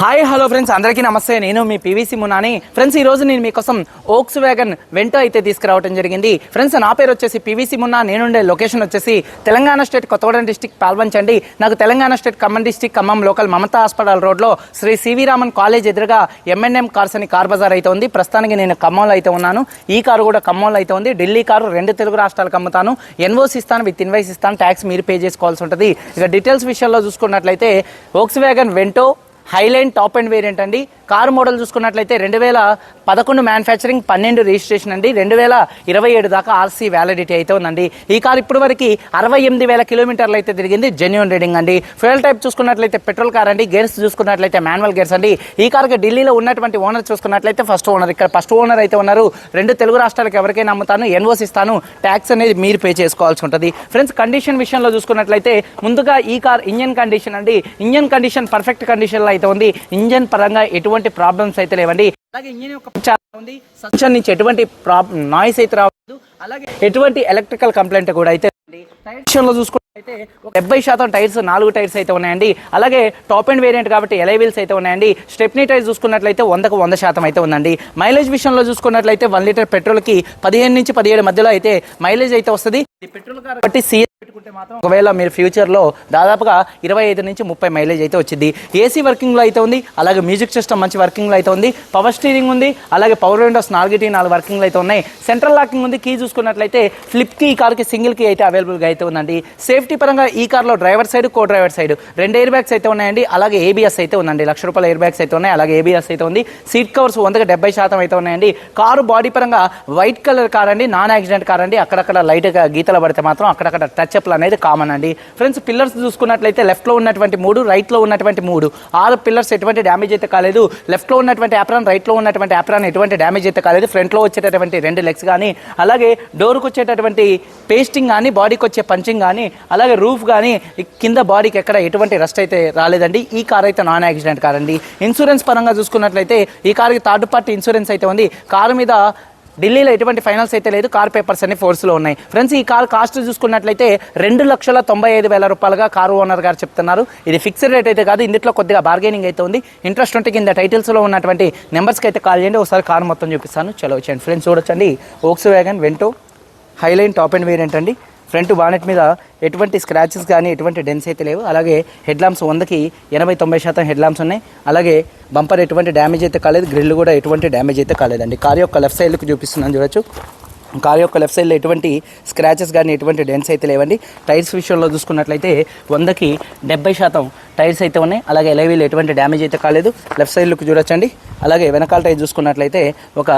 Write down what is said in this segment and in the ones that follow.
Hi hello friends. అందరికీ నమస్తే. నేను మీ పీవీసీ మునాని. ఫ్రెండ్స్ ఈరోజు నేను మీకోసం ఓక్స్ వ్యాగన్ వెంటో అయితే తీసుకురావడం జరిగింది. ఫ్రెండ్స్ నా పేరు వచ్చేసి పీవీసీ మున్నా. నేనుండే లొకేషన్ వచ్చేసి తెలంగాణ స్టేట్ కొత్తగూడెం డిస్టిక్ పాల్వంచండి నాకు Telangana state Khammam district Khammam local Mamata hospital రోడ్లో శ్రీ సివి రామన్ కాలేజ్ ఎదురుగా ఎంఎన్ఎం కార్స్ అని కార్ బజార్ అయితే ఉంది. ప్రస్తుతానికి నేను ఖమ్మంలో అయితే ఉన్నాను. ఈ కారు కూడా ఖమ్మంలో అయితే ఉంది. ఢిల్లీ కారు రెండు తెలుగు రాష్ట్రాలకు అమ్ముతాను. ఎన్ఓసి ఇస్తాను విత్ ఇన్వైస్ ఇస్తాను. ట్యాక్స్ మీరు పే చేసుకోవాల్సి ఉంటుంది. ఇక డీటెయిల్స్ విషయంలో చూసుకున్నట్లయితే Volkswagen Vento Highline top and variant అండి. కారు మోడల్ చూసుకున్నట్లయితే రెండు వేల పదకొండు మ్యానుఫ్యాక్చరింగ్ పన్నెండు రిజిస్ట్రేషన్ అండి. రెండు వేల ఇరవై ఏడు దాకా ఆర్సీ వ్యాలిడిటీ అయితే ఉందండి. ఈ కార్ ఇప్పుడు వరకు అరవై ఎనిమిది వేల కిలోమీటర్లు అయితే తిరిగింది. జెన్యున్ రీడింగ్ అండి. ఫ్యూయల్ టైప్ చూసుకున్నట్లయితే పెట్రోల్ కార్ అండి. గేర్స్ చూసుకున్నట్లయితే మాన్యువల్ గేర్స్ అండి. ఈ కారుకి ఢిల్లీలో ఉన్నటువంటి ఓనర్ చూసుకున్నట్లయితే ఫస్ట్ ఓనర్ ఇక్కడ ఫస్ట్ ఓనర్ అయితే ఉన్నారు. రెండు తెలుగు రాష్ట్రాలకు ఎవరికైనా అమ్ముతాను ఎన్ఓస్ ఇస్తాను. ట్యాక్స్ అనేది మీరు పే చేసుకోవాల్సి ఉంటుంది. ఫ్రెండ్స్ కండిషన్ విషయంలో చూసుకున్నట్లయితే ముందుగా ఈ కార్ ఇంజన్ కండిషన్ అండి. ఇంజన్ కండిషన్ పర్ఫెక్ట్ కండిషన్లో అయితే ఉంది. ఇంజన్ పరంగా ఎటువంటి ప్రాబ్లమ్స్ అయితే లేవండి. అలాగే ఇంజన్ యొక్క ఉంది. సస్పెన్షన్ నుంచి ఎటువంటి ప్రాబ్లం నాయిస్ అయితే రావద్దు. అలాగే ఎటువంటి ఎలక్ట్రికల్ కంప్లైంట్ కూడా అయితే టైర్ విషయంలో చూసుకున్నట్లయితే ఒక డెబ్బై శాతం టైర్స్ నాలుగు టైర్స్ అయితే ఉన్నాయండి. అలాగే టాప్ అండ్ వేరియంట్ కాబట్టి ఎలై వీల్స్ అయితే ఉన్నాయండి. స్టెప్నీ టైర్ చూసుకున్నట్లయితే వందకు వంద శాతం అయితే ఉందండి. మైలేజ్ విషయంలో చూసుకున్నట్లయితే వన్ లీటర్ పెట్రోల్కి పదిహేను నుంచి పదిహేడు మధ్యలో అయితే మైలేజ్ అయితే వస్తుంది. పెట్రోల్ కాబట్టి సీఎస్ పెట్టుకుంటే మాత్రం ఒకవేళ మీరు ఫ్యూచర్లో దాదాపుగా ఇరవై ఐదు నుంచి ముప్పై మైలేజ్ అయితే వచ్చింది. ఏసీ వర్కింగ్లో అయితే ఉంది. అలాగే మ్యూజిక్ సిస్టమ్ మంచి వర్కింగ్లో అయితే ఉంది. పవర్ స్టీరింగ్ ఉంది. అలాగే పవర్ విండోస్ టీ నాలుగు వర్కింగ్లో అయితే ఉన్నాయి. సెంట్రల్ లాకింగ్ ఉంది. కీ చూసుకున్నట్లయితే ఫ్లిప్కి ఈ కార్కి సింగిల్కి అయితే అవైలబుల్గా అయితే ఉందండి. సేఫ్టీ పరంగా ఈ కార్లో driver side co driver side రెండు ఎయిర్ బ్యాగ్స్ అయితే ఉన్నాయండి. అలాగే ఏబిఎస్ అయితే ఉందండి. లక్ష రూపాయల ఎయిర్ బ్యాగ్స్ అయితే ఉన్నాయి. అలాగే ఏబిఎస్ అయితే ఉంది. సీట్ కవర్స్ వందకు డెబ్బై శాతం అయితే ఉన్నాయండి. కారు బాడీ పరంగా వైట్ కలర్ కార్ అండి. నాన్ యాక్సిడెంట్ కార్ అండి. అక్కడక్కడ లైట్గా గీతలు పడితే మాత్రం అక్కడక్కడ టచ్ అప్లు అనేది కామన్ అండి. ఫ్రెండ్స్ పిల్లర్స్ చూసుకున్నట్లయితే లెఫ్ట్లో ఉన్నటువంటి మూడు రైట్లో ఉన్నటువంటి మూడు. ఆరు పిల్లర్స్ ఎటువంటి డ్యామేజ్ అయితే కాలేదు. లెఫ్ట్లో ఉన్నటువంటి యాప్రాన్ రైట్లో ఉన్నటువంటి యాప్రాన్ ఎటువంటి డ్యామేజ్ అయితే కాలేదు. ఫ్రంట్లో వచ్చేటటువంటి రెండు లెగ్స్ కానీ అలాగే డోర్కి వచ్చేటటువంటి పేస్టింగ్ కానీ బాడీకి వచ్చే పంచింగ్ కానీ అలాగే రూఫ్ కానీ కింద బాడీకి ఎక్కడ ఎటువంటి రస్ట్ అయితే రాలేదండి. ఈ కార్ అయితే నాన్ యాక్సిడెంట్ కార్ అండి. ఇన్సూరెన్స్ పరంగా చూసుకున్నట్లయితే ఈ కార్కి థర్డ్ పార్టీ ఇన్సూరెన్స్ అయితే ఉంది. కారు మీద ఢిల్లీలో ఎటువంటి ఫైనల్స్ అయితే లేదు. కార్ పేపర్స్ అన్ని ఫోర్స్లో ఉన్నాయి. ఫ్రెండ్స్ ఈ కార్ కాస్ట్ చూసుకున్నట్లయితే రెండు లక్షల తొంభై ఐదు వేల రూపాయలుగా కారు ఓనర్ గారు చెప్తున్నారు. ఇది ఫిక్స్డ్ రేట్ అయితే కాదు ఇందులో కొద్దిగా బార్గెనింగ్ అయితే ఉంది. ఇంట్రెస్ట్ ఉంటే కింద టైటిల్స్లో ఉన్నటువంటి నెంబర్స్కి అయితే కాల్ చేయండి. ఒకసారి కార్ మొత్తం చూపిస్తాను. చలో వచ్చేయండి. ఫ్రెండ్స్ చూడొచ్చండి. Volkswagen Vento highline top and variant అండి. ఫ్రంట్ బానెట్ మీద ఎటువంటి స్క్రాచెస్ కానీ ఎటువంటి డెన్స్ అయితే లేవు. అలాగే హెడ్ ల్యాంప్స్ వందకి ఎనభై తొంభై శాతం హెడ్ ల్యాంప్స్ ఉన్నాయి. అలాగే బంపర్ ఎటువంటి డ్యామేజ్ అయితే కాలేదు. గ్రిల్ కూడా ఎటువంటి డ్యామేజ్ అయితే కాలేదండి. కార్ యొక్క లెఫ్ట్ సైడ్కి చూపిస్తున్నాను చూడొచ్చు. కార్ యొక్క లెఫ్ట్ సైడ్లో ఎటువంటి స్క్రాచెస్ కానీ ఎటువంటి డెన్స్ అయితే లేవండి. టైర్స్ విషయంలో చూసుకున్నట్లయితే వందకి డెబ్బై శాతం టైర్స్ అయితే ఉన్నాయి. అలాగే ఎలవీలు ఎటువంటి డ్యామేజ్ అయితే కాలేదు. లెఫ్ట్ సైడ్ లుక్ చూడొచ్చండి. అలాగే వెనకాల టైర్ చూసుకున్నట్లయితే ఒక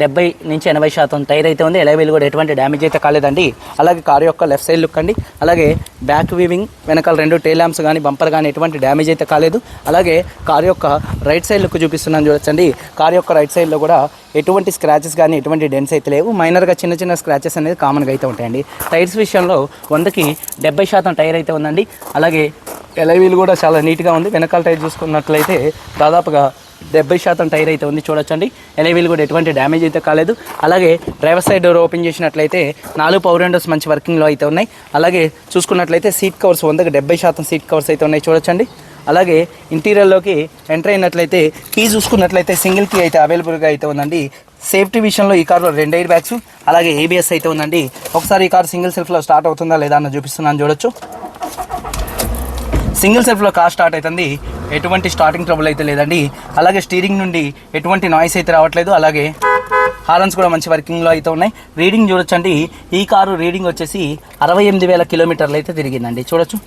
డెబ్బై నుంచి ఎనభై శాతం టైర్ అయితే ఉంది. ఎలవీలు కూడా ఎటువంటి డ్యామేజ్ అయితే కాలేదండి. అలాగే కారు యొక్క లెఫ్ట్ సైడ్ లుక్ అండి. అలాగే బ్యాక్ వీవింగ్ వెనకాల రెండు టైల్ ల్యాంప్స్ కానీ బంపర్ కానీ ఎటువంటి డ్యామేజ్ అయితే కాలేదు. అలాగే కారు యొక్క రైట్ సైడ్ లుక్ చూపిస్తున్నాను చూడొచ్చండి. కారు యొక్క రైట్ సైడ్లో కూడా ఎటువంటి స్క్రాచెస్ కానీ ఎటువంటి డెన్స్ అయితే లేవు. మైనర్గా చిన్న చిన్న స్క్రాచెస్ అనేది కామన్గా అయితే ఉంటాయండి. టైర్స్ విషయంలో వందకి డెబ్బై శాతం టైర్ అయితే ఉందండి. అలాగే ఎలవీలు కూడా చాలా నీట్గా ఉంది. వెనకాల టైర్ చూసుకున్నట్లయితే దాదాపుగా డెబ్బై శాతం టైర్ అయితే ఉంది చూడొచ్చండి. ఎలవీలు కూడా ఎటువంటి డ్యామేజ్ అయితే కాలేదు. అలాగే డ్రైవర్ సైడ్ డోర్ ఓపెన్ చేసినట్లయితే నాలుగు పవర్ విండోస్ మంచి వర్కింగ్లో అయితే ఉన్నాయి. అలాగే చూసుకున్నట్లయితే సీట్ కవర్స్ వందకి డెబ్బై శాతం సీట్ కవర్స్ అయితే ఉన్నాయి చూడొచ్చండి. అలాగే ఇంటీరియర్లోకి ఎంటర్ అయినట్లయితే కీ చూసుకున్నట్లయితే సింగిల్ కీ అయితే అవైలబుల్గా అయితే ఉందండి. సేఫ్టీ విషయంలో ఈ కార్లో రెండు ఎయిర్ బ్యాగ్స్ అలాగే ఏబిఎస్ అయితే ఉందండి. ఒకసారి ఈ కార్ సింగిల్ సెల్ఫ్లో స్టార్ట్ అవుతుందా లేదా అన్న చూపిస్తున్నాను చూడొచ్చు. సింగిల్ సెల్ఫ్లో కార్ స్టార్ట్ అవుతుంది. ఎటువంటి స్టార్టింగ్ ట్రబుల్ అయితే లేదండి. అలాగే స్టీరింగ్ నుండి ఎటువంటి నాయిస్ అయితే రావట్లేదు. అలాగే హార్న్స్ కూడా మంచి వర్కింగ్లో అయితే ఉన్నాయి. రీడింగ్ చూడొచ్చండి. ఈ కారు రీడింగ్ వచ్చేసి అరవై ఎనిమిది వేల కిలోమీటర్లు అయితే తిరిగిందండి. చూడొచ్చు.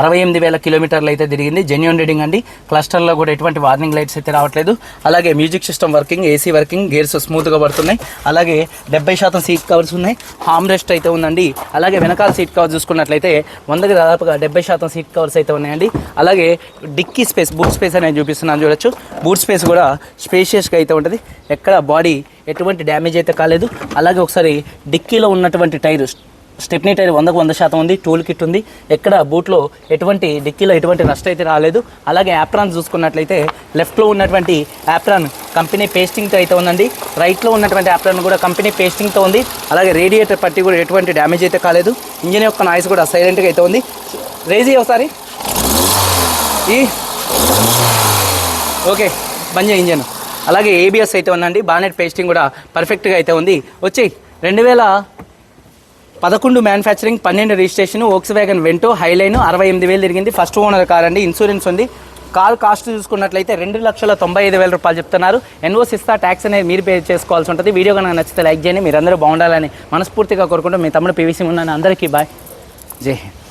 అరవై ఎనిమిది వేల కిలోమీటర్లు అయితే తిరిగింది. జెన్యున్ రీడింగ్ అండి. క్లస్టర్లో కూడా ఎటువంటి వార్నింగ్ లైట్స్ అయితే రావట్లేదు. అలాగే music system working AC working gears స్మూత్గా పడుతున్నాయి. అలాగే డెబ్బై శాతం సీట్ కవర్స్ ఉన్నాయి. హామ్ రెస్ట్ అయితే ఉందండి. అలాగే వెనకాల సీట్ కవర్ చూసుకున్నట్లయితే వందకి దాదాపుగా డెబ్బై శాతం సీట్ కవర్స్ అయితే ఉన్నాయండి. అలాగే డిక్కీ స్పేస్ బూట్ స్పేస్ అనేది చూపిస్తున్నాను చూడొచ్చు. బూట్ స్పేస్ కూడా స్పేషియస్గా అయితే ఉంటుంది. ఎక్కడ బాడీ ఎటువంటి డ్యామేజ్ అయితే కాలేదు. అలాగే ఒకసారి డిక్కీలో ఉన్నటువంటి టైర్ స్టెప్నీ టైర్ వందకు వంద శాతం ఉంది టూల్ కిట్ ఉంది. ఎక్కడ బూట్లో ఎటువంటి డిక్కీలో ఎటువంటి నష్టం అయితే రాలేదు. అలాగే యాప్రాన్ చూసుకున్నట్లయితే లెఫ్ట్లో ఉన్నటువంటి యాప్రాన్ కంపెనీ పేస్టింగ్తో అయితే ఉందండి. రైట్లో ఉన్నటువంటి యాప్రాన్ కూడా కంపెనీ పేస్టింగ్తో ఉంది. అలాగే రేడియేటర్ పట్టి కూడా ఎటువంటి డ్యామేజ్ అయితే కాలేదు. ఇంజిన్ యొక్క నాయిస్ కూడా సైలెంట్గా అయితే ఉంది. రేజీ ఒకసారి. ఈ ఓకే బంద్ ఇంజిన్ ఇంజన్. అలాగే ఏబిఎస్ అయితే ఉందండి. బానెట్ పేస్టింగ్ కూడా పర్ఫెక్ట్గా అయితే ఉంది. వచ్చి రెండు వేల పదకొండు మ్యానుఫ్యాక్చరింగ్ పన్నెండు registration Volkswagen Vento Highline అరవై ఎనిమిది వేలు తిరిగింది. ఫస్ట్ ఓనర్ కార్ అండి ఇన్సూరెన్స్ ఉంది. కార్ కాస్ట్ చూసుకున్నట్లయితే రెండు లక్షల తొంభై ఐదు వేల రూపాయలు చెప్తున్నారు. ఎన్ఓస్ ఇస్తా ట్యాక్స్ అనేది మీరు పే చేసుకోవాల్సి ఉంటుంది. వీడియో కనుక నచ్చితే లైక్ చేయండి. మీరందరూ బాగుండాలని మనస్ఫూర్తిగా కోరుకుంటూ మీ తమ్ముడు పివిసి ఉన్నాను. అందరికీ బాయ్. జై హింద్.